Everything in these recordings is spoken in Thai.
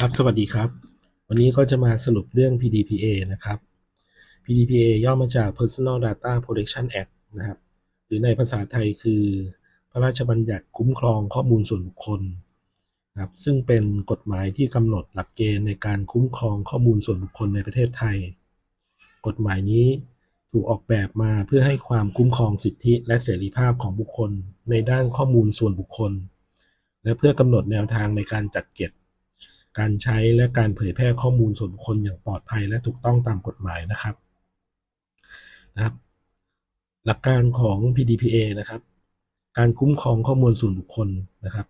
ครับ สวัสดีครับ วันนี้ก็จะมาสรุปเรื่อง PDPA นะครับ PDPA ย่อมาจาก Personal Data Protection Act นะครับ หรือในภาษาไทยคือ พระราชบัญญัติคุ้มครองข้อมูลส่วนบุคคลนะครับ ซึ่งเป็นกฎหมายที่กำหนดหลักเกณฑ์ในการคุ้มครองข้อมูลส่วนบุคคลในประเทศไทย กฎหมายนี้ถูกออกแบบมาเพื่อให้ความคุ้มครองสิทธิและเสรีภาพของบุคคลในด้านข้อมูลส่วนบุคคล และเพื่อกำหนดแนวทางในการจัดเก็บ การใช้และการเผยแพร่ข้อมูลส่วนบุคคลอย่างปลอดภัยและถูกต้องตามกฎหมายนะครับนะครับ หลักการของ PDPA นะครับ การคุ้มครองข้อมูลส่วนบุคคลนะครับ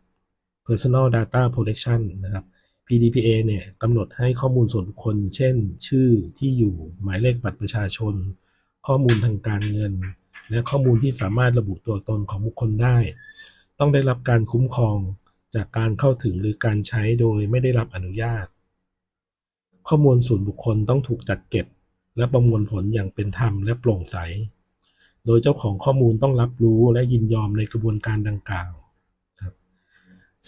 Personal Data Protection นะครับ PDPA เนี่ยกำหนดให้ข้อมูลส่วนบุคคล เช่น ชื่อที่อยู่หมายเลขบัตรประชาชน ข้อมูลทางการเงิน และข้อมูลที่สามารถระบุตัวตนของบุคคลได้ ต้องได้รับการคุ้มครอง จากการเข้าถึงหรือการใช้โดยไม่ได้รับอนุญาต ข้อมูลส่วนบุคคลต้องถูกจัดเก็บ และประมวลผลอย่างเป็นธรรมและโปร่งใส โดยเจ้าของข้อมูลต้องรับรู้และยินยอมในกระบวนการดังกล่าวครับ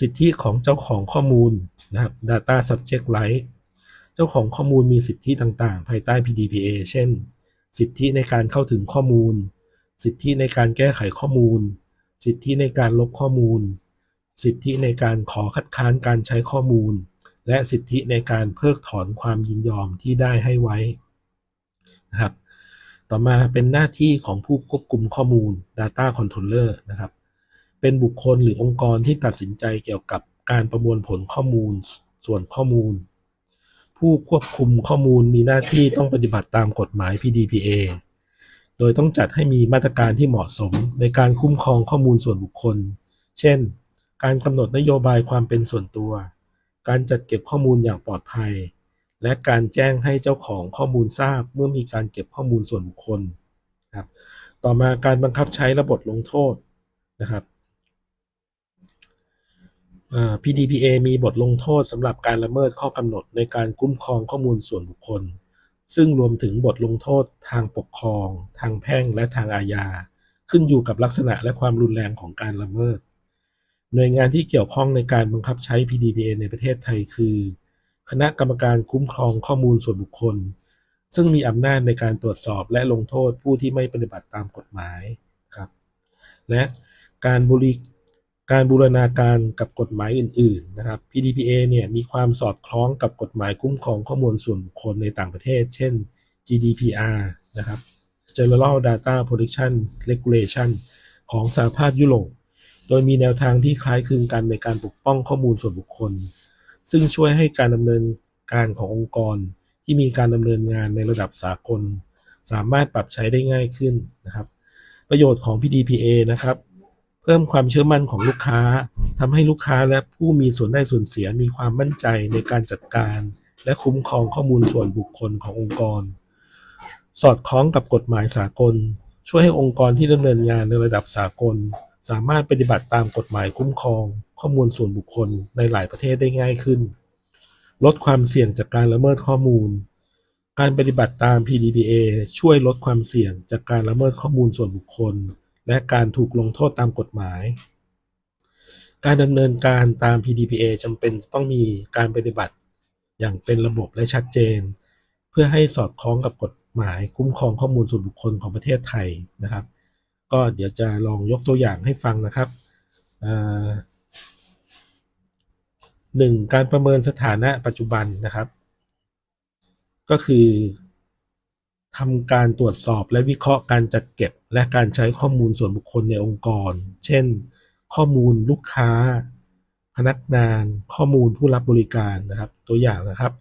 สิทธิของเจ้าของข้อมูลนะครับ Data Subject Right เจ้าของข้อมูลมีสิทธิต่างๆ ภายใต้ PDPA เช่น สิทธิในการเข้าถึงข้อมูล สิทธิในการแก้ไขข้อมูล สิทธิในการลบข้อมูล สิทธิในการขอคัดค้านการใช้ข้อมูล และสิทธิในการเพิกถอนความยินยอมที่ได้ให้ไว้นะครับ ต่อมาเป็นหน้าที่ของผู้ควบคุมข้อมูล Data Controller นะครับ เป็นบุคคลหรือองค์กรที่ตัดสินใจเกี่ยวกับการประมวลผลข้อมูล ส่วนข้อมูล ผู้ควบคุมข้อมูลมีหน้าที่ต้องปฏิบัติตามกฎหมาย PDPA โดยต้องจัดให้มีมาตรการที่เหมาะสมในการคุ้มครองข้อมูลส่วนบุคคล เช่น การกำหนดนโยบายความเป็นส่วนตัว การจัดเก็บข้อมูลอย่างปลอดภัย และการแจ้งให้เจ้าของข้อมูลทราบเมื่อมีการเก็บข้อมูลส่วนบุคคลครับต่อมาการบังคับใช้ระบบลงโทษนะครับอ่า PDPA มีบทลงโทษสำหรับการละเมิดข้อกำหนดในการคุ้มครองข้อมูลส่วนบุคคล ซึ่งรวมถึงบทลงโทษทางปกครอง ทางแพ่งและทางอาญา ขึ้นอยู่กับลักษณะและความรุนแรงของการละเมิด หน่วยงานที่เกี่ยวข้องในการบังคับใช้ PDPA ในประเทศไทยคือ คณะกรรมการคุ้มครองข้อมูลส่วนบุคคล ซึ่งมีอำนาจในการตรวจสอบและลงโทษผู้ที่ไม่ปฏิบัติตามกฎหมายครับ และการบริการบูรณาการกับกฎหมายอื่น ๆ นะครับ PDPA เนี่ยมีความสอดคล้องกับกฎหมายคุ้มครองข้อมูลส่วนบุคคลในต่างประเทศ เช่น GDPR นะครับ General Data Protection Regulation ของสหภาพยุโรป โดยมีแนวทางที่คล้ายคลึงกันในการปกป้องข้อมูลส่วนบุคคล ซึ่งช่วยให้การดำเนินการขององค์กรที่มีการดำเนินงานในระดับสากล สามารถปรับใช้ได้ง่ายขึ้นนะครับ ประโยชน์ของ PDPA นะครับ เพิ่มความเชื่อมั่นของลูกค้าทำให้ลูกค้าและผู้มีส่วนได้ส่วนเสียมีความมั่นใจในการจัดการ และคุ้มครองข้อมูลส่วนบุคคลขององค์กร สอดคล้องกับกฎหมายสากล ช่วยให้องค์กรที่ดำเนินงานในระดับสากล สามารถปฏิบัติตามกฎหมายคุ้มครอง ข้อมูลส่วนบุคคลในหลายประเทศได้ง่ายขึ้น ลดความเสี่ยงจากการละเมิดข้อมูล การปฏิบัติตาม PDPA ช่วยลดความเสี่ยงจากการละเมิดข้อมูลส่วนบุคคล และการถูกลงโทษตามกฎหมาย การดำเนินการตาม PDPA จำเป็นต้องมีการปฏิบัติอย่างเป็นระบบและชัดเจน เพื่อให้สอดคล้องกับกฎหมายคุ้มครองข้อมูลส่วนบุคคลของประเทศไทยนะครับ ก็เดี๋ยวจะลองยกตัวอย่างให้ฟังนะครับหนึ่งการประเมินสถานะปัจจุบันนะครับ ก็คือทำการตรวจสอบและวิเคราะห์การจัดเก็บ และการใช้ข้อมูลส่วนบุคคลในองค์กร เช่น ข้อมูลลูกค้า พนักงาน ข้อมูลผู้รับบริการนะครับ ตัวอย่างนะครับ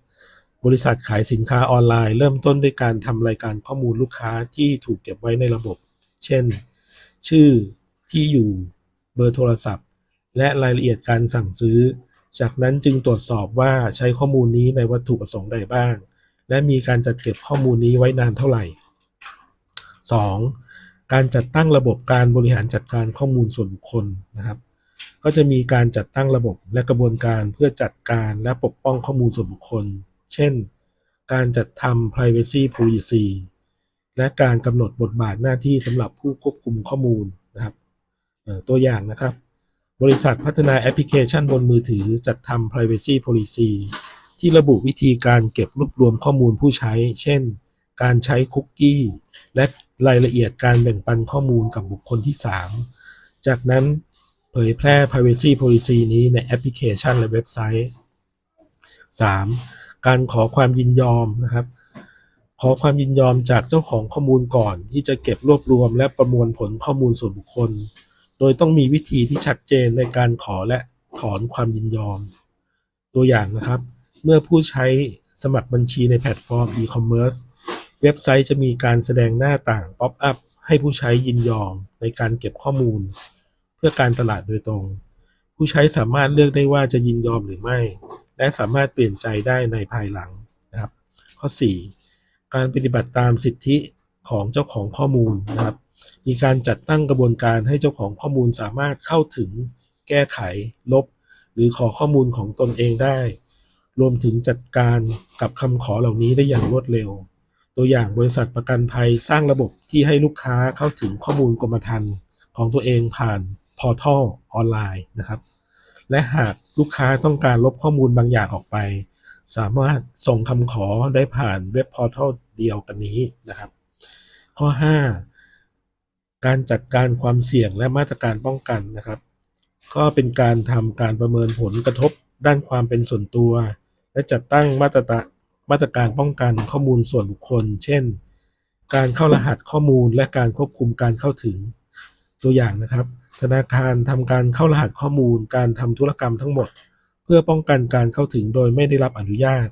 บริษัทขายสินค้าออนไลน์ เริ่มต้นด้วยการทำรายการข้อมูลลูกค้าที่ถูกเก็บไว้ในระบบ เช่น ชื่อที่อยู่เบอร์โทรศัพท์ และรายละเอียดการสั่งซื้อ จากนั้นจึงตรวจสอบว่าใช้ข้อมูลนี้ในวัตถุประสงค์ใดบ้าง และมีการจัดเก็บข้อมูลนี้ไว้นานเท่าไหร่ 2. การจัดตั้งระบบการบริหารจัดการข้อมูลส่วนบุคคลนะครับ ก็จะมีการจัดตั้งระบบและกระบวนการเพื่อจัดการและปกป้องข้อมูลส่วนบุคคล เช่น การจัดทำ privacy policy และการกำหนดบทบาทหน้าที่สำหรับผู้ควบคุมข้อมูลนะครับตัวอย่างนะครับ บริษัทพัฒนาแอปพลิเคชันบนมือถือจัดทำ privacy policy ที่ระบุวิธีการเก็บรวบรวมข้อมูลผู้ใช้ เช่น การใช้คุกกี้ และรายละเอียดการแบ่งปันข้อมูลกับบุคคลที่ 3 จากนั้นเผยแพร่ Privacy Policy นี้ในแอปพลิเคชันและเว็บไซต์ 3. การขอความยินยอมนะครับ ขอความยินยอมจากเจ้าของข้อมูลก่อน ที่จะเก็บรวบรวมและประมวลผลข้อมูลส่วนบุคคล โดยต้องมีวิธีที่ชัดเจนในการขอและถอนความยินยอม ตัวอย่างนะครับ เมื่อผู้ใช้สมัครบัญชีในแพลตฟอร์ม e-commerce เว็บไซต์จะมีการแสดงหน้าต่างป๊อปอัพให้ผู้ใช้ยินยอมในการเก็บข้อมูล เพื่อการตลาดโดยตรง ผู้ใช้สามารถเลือกได้ว่าจะยินยอมหรือไม่ และสามารถเปลี่ยนใจได้ในภายหลังนะครับ ข้อ 4 การปฏิบัติตามสิทธิของเจ้าของข้อมูลนะครับ มีการจัดตั้งกระบวนการให้เจ้าของข้อมูลสามารถเข้าถึง แก้ไข ลบ หรือขอข้อมูลของตนเองได้ รวมถึงจัดการกับคำขอเหล่านี้ได้อย่างรวดเร็ว ตัวอย่างบริษัทประกันภัยสร้างระบบที่ให้ลูกค้าเข้าถึงข้อมูลกรมธรรม์ของตัวเองผ่านพอร์ทัลออนไลน์นะครับ และหากลูกค้าต้องการลบข้อมูลบางอย่างออกไป สามารถส่งคำขอได้ผ่านเว็บพอร์ทัลเดียวกันนี้นะครับ ข้อ 5 การจัดการความเสี่ยงและมาตรการป้องกันนะครับ ก็เป็นการทำการประเมินผลกระทบด้านความเป็นส่วนตัว และจัดตั้งมาตรตมาตรการป้องกันข้อมูลส่วนบุคคล เช่น การเข้ารหัสข้อมูลและการควบคุมการเข้าถึงตัวอย่างนะครับ ธนาคารทำการเข้ารหัสข้อมูล การทำธุรกรรมทั้งหมด เพื่อป้องกันการเข้าถึงโดยไม่ได้รับอนุญาต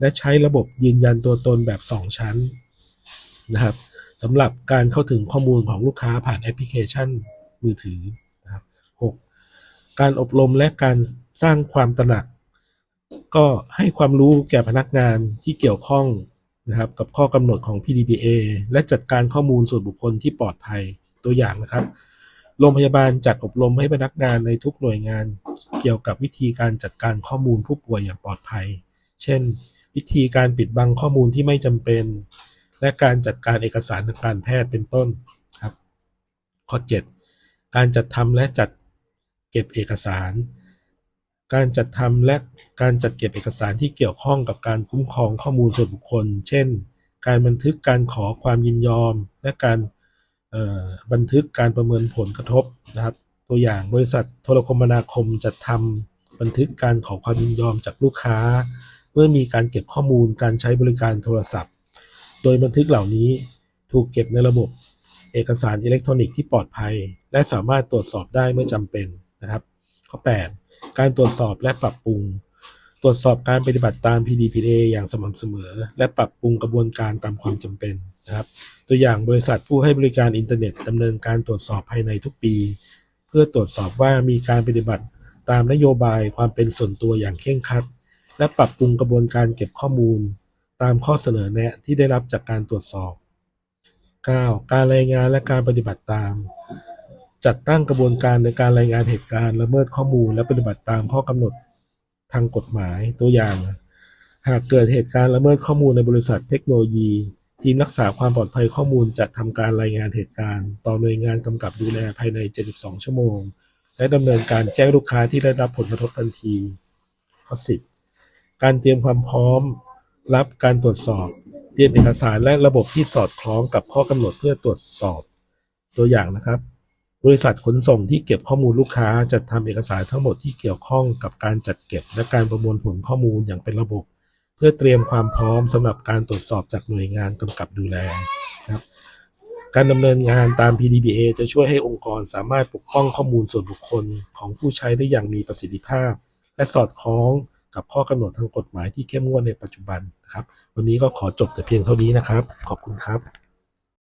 และใช้ระบบยืนยันตัวตนแบบ 2 ชั้นนะครับสำหรับการเข้าถึงข้อมูลของลูกค้าผ่านแอปพลิเคชันมือถือนะครับ 6. การอบรมและการสร้างความตระหนัก ก็ให้ความรู้แก่พนักงานที่เกี่ยวข้องนะครับกับข้อกำหนดของ PDPA และจัดการข้อมูลส่วนบุคคลที่ปลอดภัยตัวอย่างนะครับ โรงพยาบาลจัดอบรมให้พนักงานในทุกหน่วยงานเกี่ยวกับวิธีการจัดการข้อมูลผู้ป่วยอย่างปลอดภัย เช่น วิธีการปิดบังข้อมูลที่ไม่จำเป็น และการจัดการเอกสารทางการแพทย์เป็นต้นครับ ข้อ 7 การจัดทำและจัดเก็บเอกสาร การจัดทำและการจัดเก็บเอกสารที่เกี่ยวข้องกับการคุ้มครองข้อมูลส่วนบุคคล เช่น การบันทึกการขอความยินยอม และการ บันทึกการประเมินผลกระทบนะครับ ตัวอย่างบริษัทโทรคมนาคมจัดทำบันทึกการขอความยินยอมจากลูกค้า เมื่อมีการเก็บข้อมูลการใช้บริการโทรศัพท์ โดยบันทึกเหล่านี้ถูกเก็บในระบบเอกสารอิเล็กทรอนิกส์ที่ปลอดภัย และสามารถตรวจสอบได้เมื่อจำเป็นนะครับ ข้อ 8 การตรวจสอบและปรับปรุง ตรวจสอบการปฏิบัติตาม PDPA อย่างสม่ำเสมอ และปรับปรุงกระบวนการตามความจำเป็น นะครับ ตัวอย่างบริษัทผู้ให้บริการอินเทอร์เน็ตดำเนินการตรวจสอบภายในทุกปี เพื่อตรวจสอบว่ามีการปฏิบัติตามนโยบายความเป็นส่วนตัวอย่างเคร่งครัด และปรับปรุงกระบวนการเก็บข้อมูล ตามข้อเสนอแนะที่ได้รับจากการตรวจสอบ 9. การรายงานและการปฏิบัติตาม จัดตั้งกระบวนการในการรายงานเหตุการณ์ละเมิดข้อมูล และปฏิบัติตามข้อกำหนดทางกฎหมายตัวอย่าง หากเกิดเหตุการณ์ละเมิดข้อมูลในบริษัทเทคโนโลยี ทีมรักษาความปลอดภัยข้อมูลจะทำการรายงานเหตุการณ์ ต่อหน่วยงานกำกับดูแลภายใน 72 ชั่วโมง และดำเนินการแจ้งลูกค้าที่ได้รับผลกระทบทันทีข้อ10การเตรียมความพร้อม รับการตรวจสอบ เตรียมเอกสารและระบบที่สอดคล้องกับข้อกำหนดเพื่อตรวจสอบ ตัวอย่างนะครับ บริษัทขนส่งที่เก็บข้อมูลลูกค้าจะทำเอกสารทั้งหมดที่เกี่ยวข้องกับการจัดเก็บ และการประมวลผลข้อมูลอย่างเป็นระบบ พื่อเตรียมความพร้อมสำหรับการตรวจสอบจากหน่วยงานกำกับดูแลนะครับการดำเนินงานตาม PDPA จะช่วยให้องค์กรสามารถปกป้องข้อมูลส่วนบุคคลของผู้ใช้ได้อย่างมีประสิทธิภาพ และสอดคล้องกับข้อกำหนดทางกฎหมายที่เข้มงวดในปัจจุบันนะครับ วันนี้ก็ขอจบแต่เพียงเท่านี้นะครับ ขอบคุณครับ